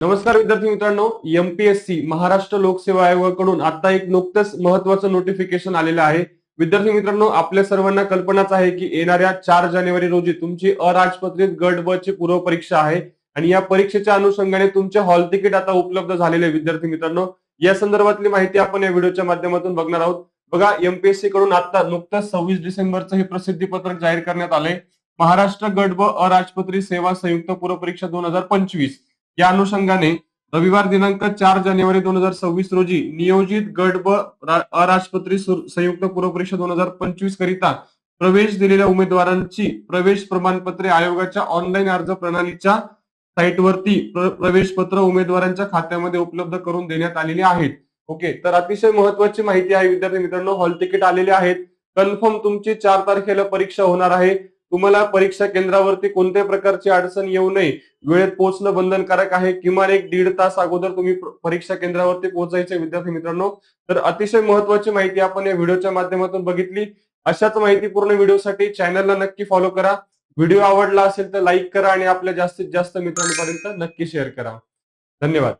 नमस्कार विद्यार्थी मित्रांनो एमपीएससी महाराष्ट्र लोकसेवा आयोगाकडून आता एक नुकतंच महत्वाचं नोटिफिकेशन आलेलं आहे. विद्यार्थी मित्रांनो आपल्या सर्वांना कल्पनाच आहे की येणाऱ्या चार जानेवारी रोजी तुमची अराजपत्रित गट ब ची पूर्व परीक्षा आहे आणि या परीक्षेच्या अनुषंगाने तुमचे हॉल तिकीट आता उपलब्ध झालेले विद्यार्थी मित्रांनो. या संदर्भातली माहिती आपण या व्हिडिओच्या माध्यमातून बघणार आहोत. बघा एमपीएससी कडून आता नुकतंच सव्वीस डिसेंबरचं हे प्रसिद्धी पत्रक जाहीर करण्यात आलंय. महाराष्ट्र गट ब अराजपत्री सेवा संयुक्त पूर्व परीक्षा दोन हजार पंचवीस. या अनुषंगाने रविवार दिनांक चार जानेवारी दोन हजार सव्वीस रोजी नियोजित गट ब अराजपत्री संयुक्त पूर्व दोन हजार पंचवीस करिता प्रवेश दिलेल्या उमेदवारांची प्रवेश प्रमाणपत्रे आयोगाच्या ऑनलाईन अर्ज प्रणालीच्या साईटवरती प्र- प्रवेश पत्र उमेदवारांच्या खात्यामध्ये उपलब्ध करून देण्यात आलेली आहेत. ओके तर अतिशय महत्वाची माहिती आहे विद्यार्थी मित्रांनो. हॉल तिकीट आलेले आहेत. कन्फर्म तुमची चार तारखेला परीक्षा होणार आहे. तुम्हाला परीक्षा केंद्रावरती कोणत्याही प्रकारची अडचण येऊ नये वेळेत पोहोचणं बंधनकारक आहे किमान एक दीड तास अगोदर तुम्ही परीक्षा केंद्रावरती पोहोचायचे विद्यार्थी मित्रांनो. तर अतिशय महत्वाची माहिती आपण या व्हिडिओच्या माध्यमातून बघितली. अशाच माहितीपूर्ण व्हिडिओसाठी चॅनलला नक्की फॉलो करा. व्हिडिओ आवडला असेल तर लाईक करा आणि आपल्या जास्तीत जास्त मित्रांपर्यंत नक्की शेअर करा. धन्यवाद.